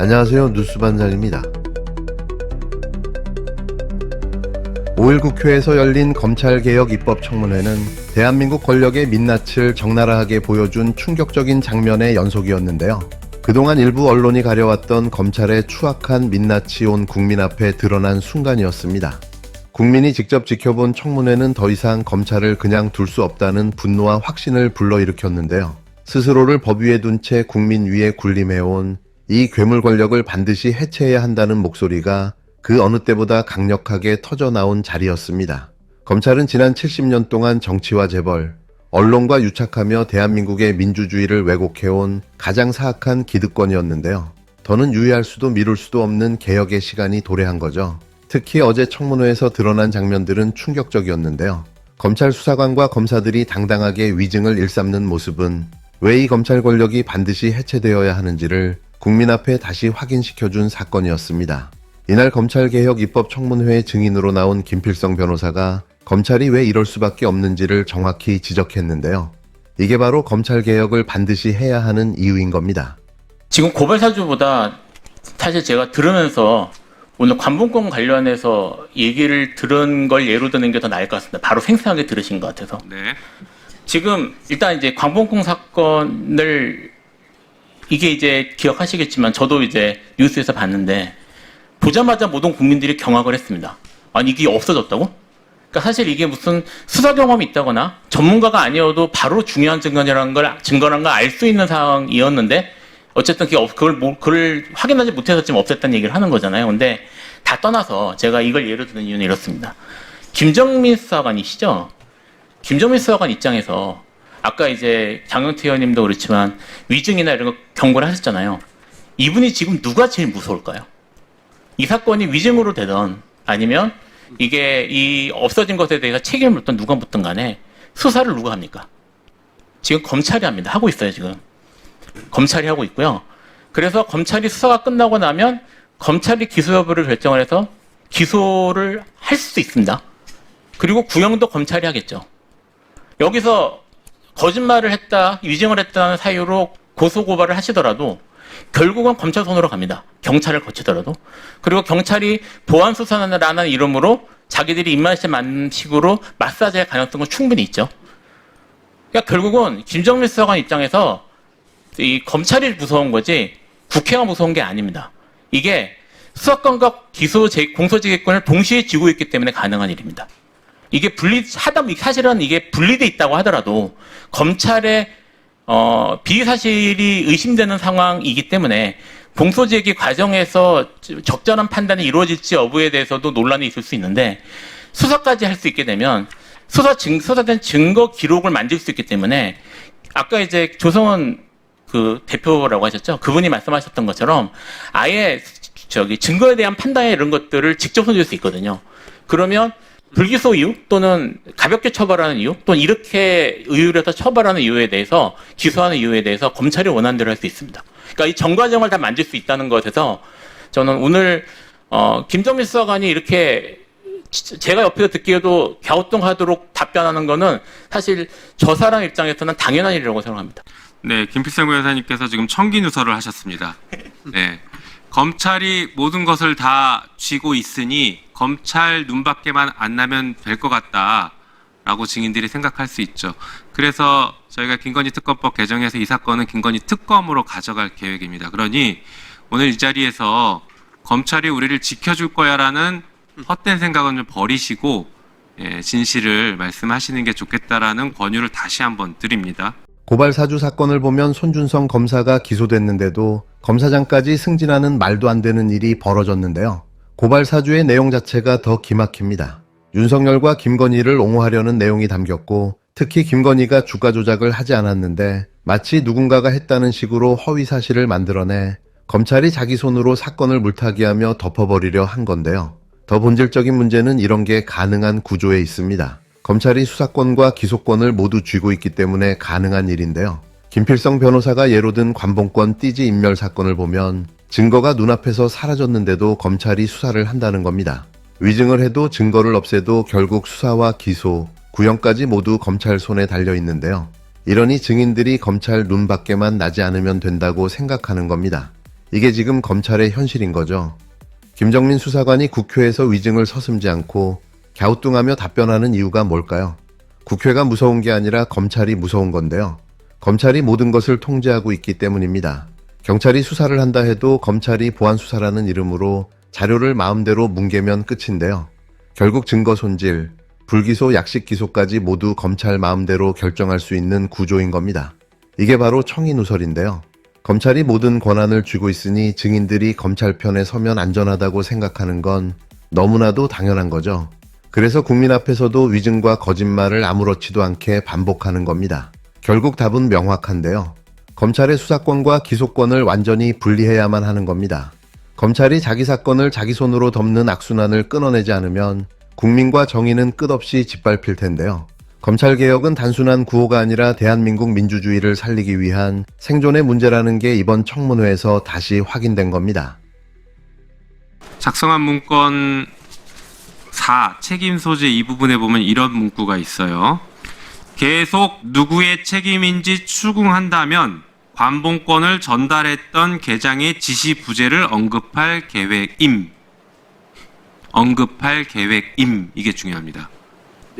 안녕하세요. 뉴스반장입니다. 5일 국회에서 열린 검찰개혁 입법 청문회는 대한민국 권력의 민낯을 적나라하게 보여준 충격적인 장면의 연속이었는데요. 그동안 일부 언론이 가려왔던 검찰의 추악한 민낯이 온 국민 앞에 드러난 순간이었습니다. 국민이 직접 지켜본 청문회는 더 이상 검찰을 그냥 둘 수 없다는 분노와 확신을 불러일으켰는데요. 스스로를 법 위에 둔 채 국민 위에 군림해온 이 괴물 권력을 반드시 해체해야 한다는 목소리가 그 어느 때보다 강력하게 터져 나온 자리였습니다. 검찰은 지난 70년 동안 정치와 재벌, 언론과 유착하며 대한민국의 민주주의를 왜곡해온 가장 사악한 기득권이었는데요. 더는 유의할 수도 미룰 수도 없는 개혁의 시간이 도래한 거죠. 특히 어제 청문회에서 드러난 장면들은 충격적이었는데요. 검찰 수사관과 검사들이 당당하게 위증을 일삼는 모습은 왜 이 검찰 권력이 반드시 해체되어야 하는지를 국민 앞에 다시 확인시켜준 사건이었습니다. 이날 검찰개혁 입법 청문회 증인으로 나온 김필성 변호사가 검찰이 왜 이럴 수밖에 없는지를 정확히 지적했는데요. 이게 바로 검찰개혁을 반드시 해야 하는 이유인 겁니다. 지금 고발 사주보다 사실 제가 들으면서 오늘 관봉권 관련해서 얘기를 들은 걸 예로 드는 게 더 나을 것 같습니다. 바로 생생하게 들으신 것 같아서. 네. 지금 일단 이제 광봉콩 사건을 이게 이제 기억하시겠지만 저도 이제 뉴스에서 봤는데 보자마자 모든 국민들이 경악을 했습니다. 아니 이게 없어졌다고? 그러니까 사실 이게 무슨 수사 경험이 있다거나 전문가가 아니어도 바로 중요한 증거라는 걸 증거라는 걸알 수 있는 상황이었는데 어쨌든 그게 없- 그걸 뭐- 그걸 확인하지 못해서 지금 없앴다는 얘기를 하는 거잖아요. 근데 다 떠나서 제가 이걸 예로 드는 이유는 이렇습니다. 김정민 수사관이시죠? 김정민 수사관 입장에서 아까 이제 장영태 의원님도 그렇지만 위증이나 이런 거 경고를 하셨잖아요. 이분이 지금 누가 제일 무서울까요? 이 사건이 위증으로 되던 아니면 이게 이 없어진 것에 대해서 책임을 묻던 누가 묻든 간에 수사를 누가 합니까? 지금 검찰이 합니다. 하고 있어요, 지금. 검찰이 하고 있고요. 그래서 검찰이 수사가 끝나고 나면 검찰이 기소 여부를 결정을 해서 기소를 할수 있습니다. 그리고 구형도 검찰이 하겠죠. 여기서 거짓말을 했다, 위증을 했다는 사유로 고소 고발을 하시더라도 결국은 검찰 손으로 갑니다. 경찰을 거치더라도. 그리고 경찰이 보안 수사라는 이름으로 자기들이 입맛에 맞는 식으로 마사지할 가능성은 충분히 있죠. 그러니까 결국은 김정민 수사관 입장에서 이 검찰이 무서운 거지 국회가 무서운 게 아닙니다. 이게 수사권과 기소 제 공소제기권을 동시에 쥐고 있기 때문에 가능한 일입니다. 이게 분리 하다 사실은 이게 분리돼 있다고 하더라도 검찰의 어, 비사실이 의심되는 상황이기 때문에 공소제기 과정에서 적절한 판단이 이루어질지 여부에 대해서도 논란이 있을 수 있는데 수사까지 할 수 있게 되면 수사 증 수사된 증거 기록을 만들 수 있기 때문에 아까 이제 조성원 그 대표라고 하셨죠. 그분이 말씀하셨던 것처럼 아예 저기 증거에 대한 판단에 이런 것들을 직접 손질 수 있거든요. 그러면 불기소 이유 또는 가볍게 처벌하는 이유 또는 이렇게 의율해서 처벌하는 이유에 대해서 기소하는 이유에 대해서 검찰이 원하는 대로 할 수 있습니다. 그러니까 이 정과정을 다 만들 수 있다는 것에서 저는 오늘 어, 김정민 수사관이 이렇게 지- 제가 옆에서 듣기에도 갸우뚱하도록 답변하는 거는 사실 저 사람 입장에서는 당연한 일이라고 생각합니다. 네, 김필성 변호사님께서 지금 청기 누설을 하셨습니다. 네. 검찰이 모든 것을 다 쥐고 있으니 검찰 눈밖에만 안 나면 될 것 같다라고 증인들이 생각할 수 있죠. 그래서 저희가 김건희 특검법 개정해서 이 사건은 김건희 특검으로 가져갈 계획입니다. 그러니 오늘 이 자리에서 검찰이 우리를 지켜줄 거야라는 헛된 생각은 좀 버리시고 예, 진실을 말씀하시는 게 좋겠다라는 권유를 다시 한번 드립니다. 고발 사주 사건을 보면 손준성 검사가 기소됐는데도 검사장까지 승진하는 말도 안 되는 일이 벌어졌는데요. 고발 사주의 내용 자체가 더 기막힙니다. 윤석열과 김건희를 옹호하려는 내용이 담겼고 특히 김건희가 주가 조작을 하지 않았는데 마치 누군가가 했다는 식으로 허위 사실을 만들어내 검찰이 자기 손으로 사건을 물타기하며 덮어버리려 한 건데요. 더 본질적인 문제는 이런 게 가능한 구조에 있습니다. 검찰이 수사권과 기소권을 모두 쥐고 있기 때문에 가능한 일인데요. 김필성 변호사가 예로 든 관봉권 띠지 인멸 사건을 보면 증거가 눈앞에서 사라졌는데도 검찰이 수사를 한다는 겁니다. 위증을 해도 증거를 없애도 결국 수사와 기소, 구형까지 모두 검찰 손에 달려 있는데요. 이러니 증인들이 검찰 눈 밖에만 나지 않으면 된다고 생각하는 겁니다. 이게 지금 검찰의 현실인 거죠. 김정민 수사관이 국회에서 위증을 서슴지 않고 갸우뚱하며 답변하는 이유가 뭘까요? 국회가 무서운 게 아니라 검찰이 무서운 건데요. 검찰이 모든 것을 통제하고 있기 때문입니다. 경찰이 수사를 한다 해도 검찰이 보안 수사라는 이름으로 자료를 마음대로 뭉개면 끝인데요. 결국 증거 손질, 불기소, 약식 기소까지 모두 검찰 마음대로 결정할 수 있는 구조인 겁니다. 이게 바로 청의 누설인데요. 검찰이 모든 권한을 쥐고 있으니 증인들이 검찰 편에 서면 안전하다고 생각하는 건 너무나도 당연한 거죠. 그래서 국민 앞에서도 위증과 거짓말을 아무렇지도 않게 반복하는 겁니다. 결국 답은 명확한데요. 검찰의 수사권과 기소권을 완전히 분리해야만 하는 겁니다. 검찰이 자기 사건을 자기 손으로 덮는 악순환을 끊어내지 않으면 국민과 정의는 끝없이 짓밟힐 텐데요. 검찰개혁은 단순한 구호가 아니라 대한민국 민주주의를 살리기 위한 생존의 문제라는 게 이번 청문회에서 다시 확인된 겁니다. 작성한 문건 4 책임 소재 이 부분에 보면 이런 문구가 있어요. 계속 누구의 책임인지 추궁한다면 관봉권을 전달했던 계장의 지시 부재를 언급할 계획임. 언급할 계획임 이게 중요합니다.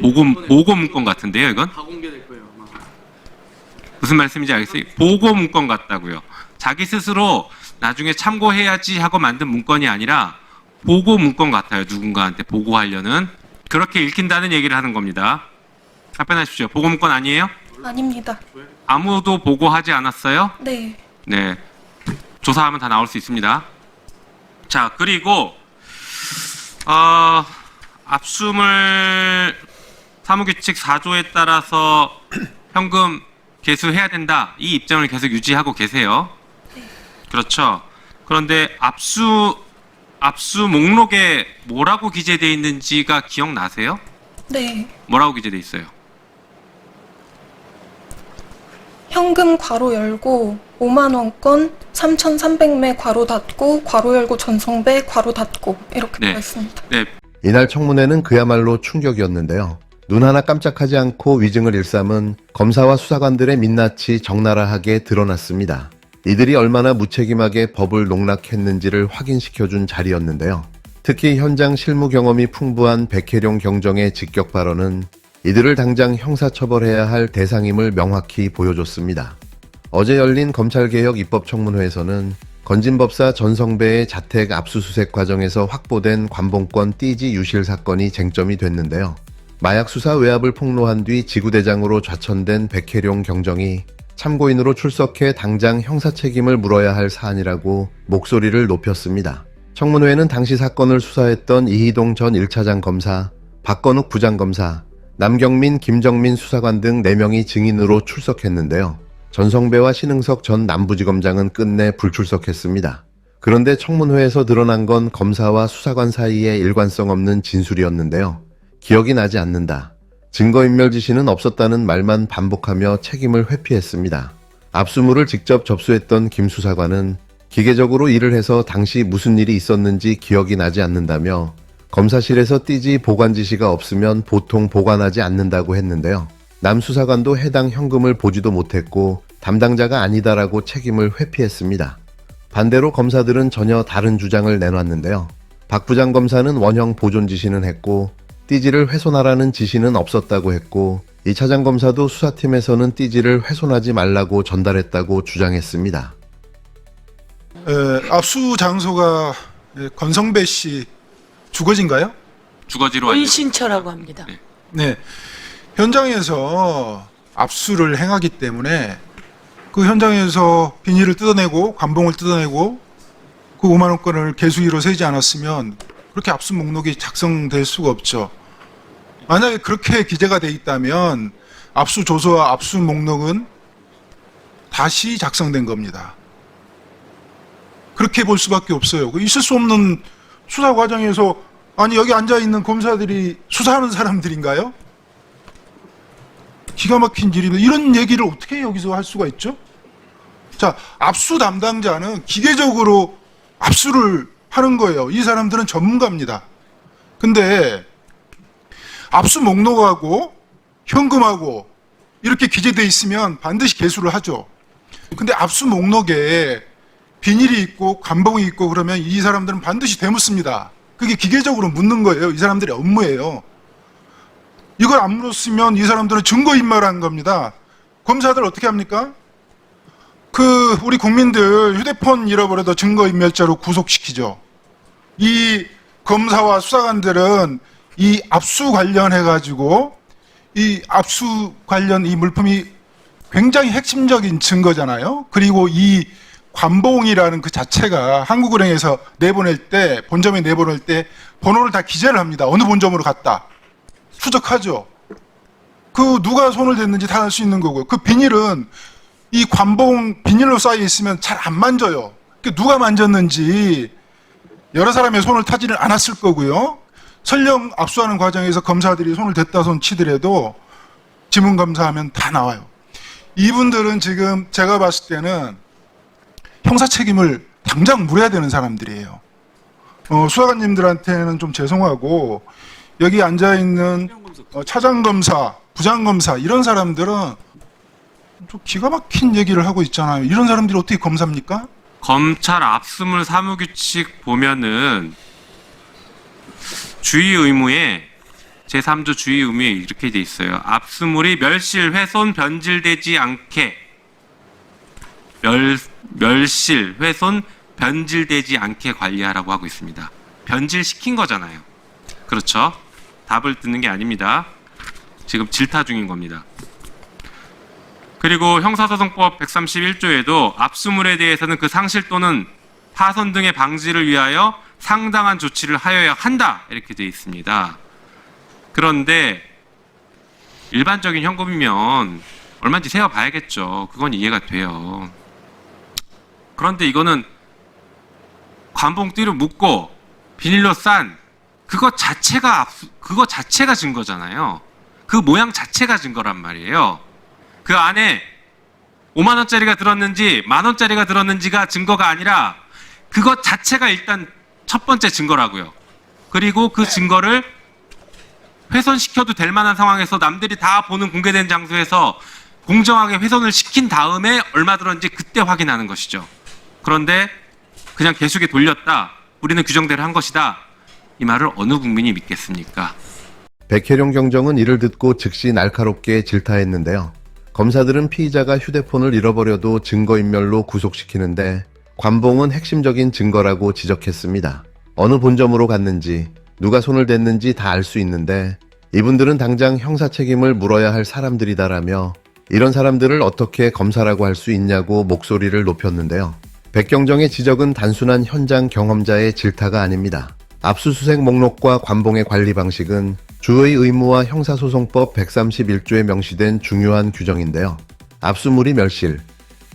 보고 보고 문건 같은데요, 이건? 다 공개될 거예요. 아마. 무슨 말씀인지 알겠어요? 보고 문건 같다고요. 자기 스스로 나중에 참고해야지 하고 만든 문건이 아니라 보고 문건 같아요. 누군가한테 보고하려는 그렇게 읽힌다는 얘기를 하는 겁니다. 답변하십시오. 보고 문건 아니에요? 아닙니다. 아무도 보고하지 않았어요? 네. 네. 조사하면 다 나올 수 있습니다. 자, 그리고 어, 압수물 사무규칙 4조에 따라서 현금 개수해야 된다. 이 입장을 계속 유지하고 계세요. 그렇죠. 그런데 압수 압수 목록에 뭐라고 기재되어 있는지가 기억나세요? 네. 뭐라고 기재되어 있어요? 현금 괄호 열고 5만 원권 3,300매 괄호 닫고 괄호 열고 전송배 괄호 닫고 이렇게 네. 되어 있습니다. 네, 이날 청문회는 그야말로 충격이었는데요. 눈 하나 깜짝하지 않고 위증을 일삼은 검사와 수사관들의 민낯이 적나라하게 드러났습니다. 이들이 얼마나 무책임하게 법을 농락했는지를 확인시켜준 자리였는데요. 특히 현장 실무 경험이 풍부한 백혜룡 경정의 직격 발언은 이들을 당장 형사처벌해야 할 대상임을 명확히 보여줬습니다. 어제 열린 검찰개혁 입법청문회에서는 건진법사 전성배의 자택 압수수색 과정에서 확보된 관봉권 띠지 유실 사건이 쟁점이 됐는데요. 마약 수사 외압을 폭로한 뒤 지구대장으로 좌천된 백혜룡 경정이 참고인으로 출석해 당장 형사 책임을 물어야 할 사안이라고 목소리를 높였습니다. 청문회는 당시 사건을 수사했던 이희동 전 1차장 검사, 박건욱 부장검사, 남경민, 김정민 수사관 등 4명이 증인으로 출석했는데요. 전성배와 신흥석 전 남부지검장은 끝내 불출석했습니다. 그런데 청문회에서 드러난 건 검사와 수사관 사이에 일관성 없는 진술이었는데요. 기억이 나지 않는다. 증거인멸 지시는 없었다는 말만 반복하며 책임을 회피했습니다. 압수물을 직접 접수했던 김 수사관은 기계적으로 일을 해서 당시 무슨 일이 있었는지 기억이 나지 않는다며 검사실에서 띠지 보관 지시가 없으면 보통 보관하지 않는다고 했는데요. 남 수사관도 해당 현금을 보지도 못했고 담당자가 아니다라고 책임을 회피했습니다. 반대로 검사들은 전혀 다른 주장을 내놨는데요. 박 부장 검사는 원형 보존 지시는 했고 띠지를 훼손하라는 지시는 없었다고 했고 이 차장 검사도 수사팀에서는 띠지를 훼손하지 말라고 전달했다고 주장했습니다. 에, 압수 장소가 에, 건성배 씨 주거지인가요? 주거지로 알려. 은신처라고 합니다. 네. 현장에서 압수를 행하기 때문에 그 현장에서 비닐을 뜯어내고 관봉을 뜯어내고 그 5만 원권을 개수기로 세지 않았으면 그렇게 압수 목록이 작성될 수가 없죠. 만약에 그렇게 기재가 돼 있다면 압수 조서와 압수 목록은 다시 작성된 겁니다. 그렇게 볼 수밖에 없어요. 그 있을 수 없는 수사 과정에서 아니 여기 앉아 있는 검사들이 수사하는 사람들인가요? 기가 막힌 일인데 이런 얘기를 어떻게 여기서 할 수가 있죠? 자, 압수 담당자는 기계적으로 압수를 하는 거예요. 이 사람들은 전문가입니다. 근데 압수 목록하고 현금하고 이렇게 기재돼 있으면 반드시 개수를 하죠. 근데 압수 목록에 비닐이 있고 관봉이 있고 그러면 이 사람들은 반드시 되묻습니다. 그게 기계적으로 묻는 거예요. 이 사람들의 업무예요. 이걸 안 물었으면 이 사람들은 증거인멸한 겁니다. 검사들 어떻게 합니까? 그 우리 국민들 휴대폰 잃어버려도 증거인멸죄로 구속시키죠. 이 검사와 수사관들은 이 압수 관련해 가지고 이 압수 관련 이 물품이 굉장히 핵심적인 증거잖아요. 그리고 이 관봉이라는 그 자체가 한국은행에서 내보낼 때 본점에 내보낼 때 번호를 다 기재를 합니다. 어느 본점으로 갔다 추적하죠. 그 누가 손을 댔는지 다 알 수 있는 거고요. 그 비닐은 이 관봉 비닐로 쌓여 있으면 잘 안 만져요. 그 누가 만졌는지 여러 사람의 손을 타지는 않았을 거고요. 설령 압수하는 과정에서 검사들이 손을 댔다 손 치더라도 지문 검사하면 다 나와요. 이분들은 지금 제가 봤을 때는 형사 책임을 당장 물어야 되는 사람들이에요. 어, 수사관님들한테는 좀 죄송하고 여기 앉아 있는 어, 차장 검사, 부장 검사 이런 사람들은 좀 기가 막힌 얘기를 하고 있잖아요. 이런 사람들이 어떻게 검사입니까? 검찰 압수물 사무규칙 보면은 주의 의무에 제3조 주의 의무에 이렇게 돼 있어요. 압수물이 멸실, 훼손, 변질되지 않게 멸, 멸실, 훼손, 변질되지 않게 관리하라고 하고 있습니다. 변질시킨 거잖아요. 그렇죠? 답을 듣는 게 아닙니다. 지금 질타 중인 겁니다. 그리고 형사소송법 131조에도 압수물에 대해서는 그 상실 또는 파손 등의 방지를 위하여 상당한 조치를 하여야 한다 이렇게 되어 있습니다. 그런데 일반적인 현금이면 얼마인지 세어 봐야겠죠. 그건 이해가 돼요. 그런데 이거는 관봉띠로 묶고 비닐로 싼 그거 자체가 그거 자체가 증거잖아요. 그 모양 자체가 증거란 말이에요. 그 안에 5만 원짜리가 들었는지 만 원짜리가 들었는지가 증거가 아니라 그것 자체가 일단 첫 번째 증거라고요. 그리고 그 증거를 훼손시켜도 될 만한 상황에서 남들이 다 보는 공개된 장소에서 공정하게 훼손을 시킨 다음에 얼마 들었는지 그때 확인하는 것이죠. 그런데 그냥 계속에 돌렸다. 우리는 규정대로 한 것이다. 이 말을 어느 국민이 믿겠습니까? 백혜룡 경정은 이를 듣고 즉시 날카롭게 질타했는데요. 검사들은 피의자가 휴대폰을 잃어버려도 증거인멸로 구속시키는데 관봉은 핵심적인 증거라고 지적했습니다. 어느 본점으로 갔는지 누가 손을 댔는지 다 알 수 있는데 이분들은 당장 형사 책임을 물어야 할 사람들이다라며 이런 사람들을 어떻게 검사라고 할 수 있냐고 목소리를 높였는데요. 백경정의 지적은 단순한 현장 경험자의 질타가 아닙니다. 압수수색 목록과 관봉의 관리 방식은 주의 의무와 형사소송법 131조에 명시된 중요한 규정인데요. 압수물이 멸실,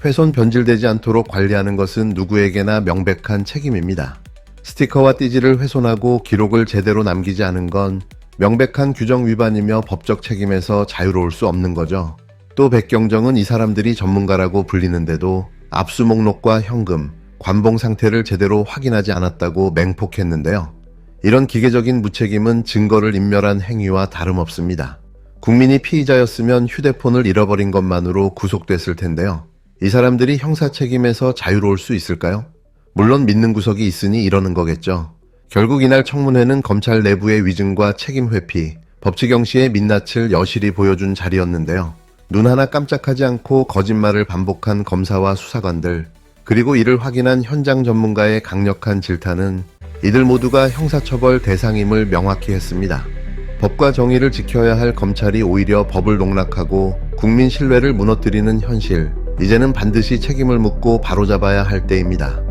훼손 변질되지 않도록 관리하는 것은 누구에게나 명백한 책임입니다. 스티커와 띠지를 훼손하고 기록을 제대로 남기지 않은 건 명백한 규정 위반이며 법적 책임에서 자유로울 수 없는 거죠. 또 백경정은 이 사람들이 전문가라고 불리는데도 압수 목록과 현금, 관봉 상태를 제대로 확인하지 않았다고 맹폭했는데요. 이런 기계적인 무책임은 증거를 인멸한 행위와 다름없습니다. 국민이 피의자였으면 휴대폰을 잃어버린 것만으로 구속됐을 텐데요. 이 사람들이 형사 책임에서 자유로울 수 있을까요? 물론 믿는 구석이 있으니 이러는 거겠죠. 결국 이날 청문회는 검찰 내부의 위증과 책임 회피, 법치경시의 민낯을 여실히 보여준 자리였는데요. 눈 하나 깜짝하지 않고 거짓말을 반복한 검사와 수사관들, 그리고 이를 확인한 현장 전문가의 강력한 질타는 이들 모두가 형사처벌 대상임을 명확히 했습니다. 법과 정의를 지켜야 할 검찰이 오히려 법을 농락하고 국민 신뢰를 무너뜨리는 현실, 이제는 반드시 책임을 묻고 바로잡아야 할 때입니다.